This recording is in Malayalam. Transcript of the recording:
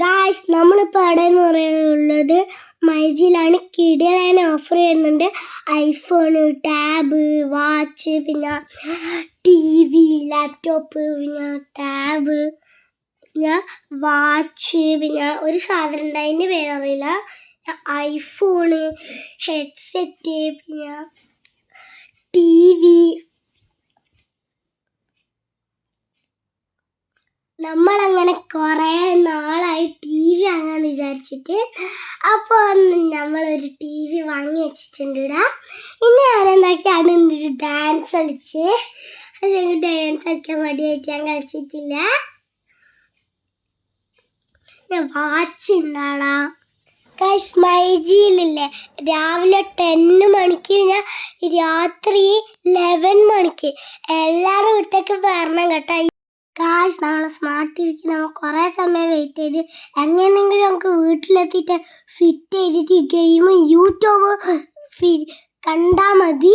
ഗായ്സ് നമ്മളിപ്പോൾ അവിടെ എന്ന് പറയുന്നത് മൈജിയിലാണ് കിടിലൻ ഓഫർ ചെയ്യുന്നുണ്ട് ഐഫോണ് ടാബ് വാച്ച് പിന്നെ ടി വി ലാപ്ടോപ്പ് പിന്നെ ടാബ് പിന്നെ വാച്ച് പിന്നെ ഒരു സാധനം ഉണ്ട്. അതിന്റെ പേരറിയില്ല. ഐഫോണ് ഹെഡ്സെറ്റ് പിന്നെ ടി വി നമ്മളങ്ങനെ കുറേ നാളായി ടി വി വാങ്ങാൻ വിചാരിച്ചിട്ട് അപ്പോൾ നമ്മളൊരു ടി വി വാങ്ങി വെച്ചിട്ടുണ്ട് ഇവിടെ ഇന്ന് ഞാൻ ഒരു ഡാൻസ് കളിച്ച്? അല്ലെങ്കിൽ ഡാൻസ് കളിക്കാൻ മടിയായിട്ട് ഞാൻ കളിച്ചിട്ടില്ല. ഞാൻ വാച്ച് ഉണ്ടാളാ ഗൈസ് മൈജിയിലില്ലേ രാവിലെ ടെന്ന് മണിക്ക് ഞാൻ രാത്രി ലെവൻ മണിക്ക്. എല്ലാവരും ഇവിടത്തേക്ക് വരണം കേട്ടോ. ഗായ്സ് നമ്മളെ സ്മാർട്ട് ടിവിക്ക് നമ്മൾ കുറേ സമയം വെയിറ്റ് ചെയ്ത് എങ്ങനെയെങ്കിലും നമുക്ക് വീട്ടിലെത്തിയിട്ട് ഫിറ്റ് ചെയ്തിട്ട് ഗെയിം യൂട്യൂബ് കണ്ടാൽ മതി.